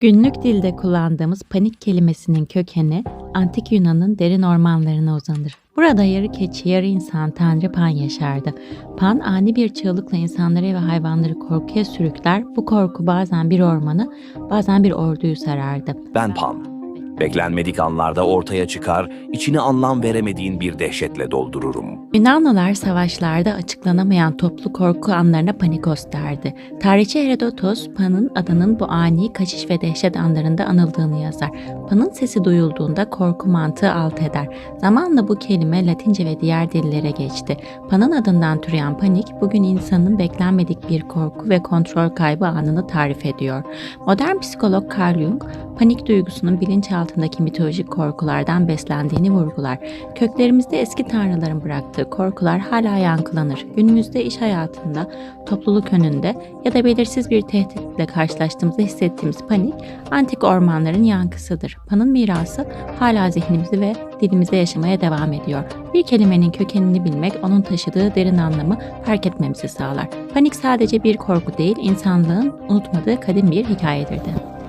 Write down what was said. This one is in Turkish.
Günlük dilde kullandığımız panik kelimesinin kökeni antik Yunan'ın derin ormanlarına uzanır. Burada yarı keçi, yarı insan tanrı Pan yaşardı. Pan ani bir çığlıkla insanları ve hayvanları korkuya sürükler. Bu korku bazen bir ormanı, bazen bir orduyu sarardı. Ben Pan. Beklenmedik anlarda ortaya çıkar, içine anlam veremediğin bir dehşetle doldururum. Yunanlılar savaşlarda açıklanamayan toplu korku anlarına panikos derdi. Tarihçi Herodotos, Pan'ın adının bu ani kaçış ve dehşet anlarında anıldığını yazar. Pan'ın sesi duyulduğunda korku mantığı alt eder. Zamanla bu kelime Latince ve diğer dillere geçti. Pan'ın adından türeyen panik, bugün insanın beklenmedik bir korku ve kontrol kaybı anını tarif ediyor. Modern psikolog Carl Jung, panik duygusunun bilinçaltındaki mitolojik korkulardan beslendiğini vurgular. Köklerimizde eski tanrıların bıraktığı korkular hala yankılanır. Günümüzde iş hayatında, topluluk önünde ya da belirsiz bir tehditle karşılaştığımızda hissettiğimiz panik, antik ormanların yankısıdır. Pan'ın mirası hala zihnimizde ve dilimizde yaşamaya devam ediyor. Bir kelimenin kökenini bilmek, onun taşıdığı derin anlamı fark etmemizi sağlar. Panik sadece bir korku değil, insanlığın unutmadığı kadim bir hikayedir de.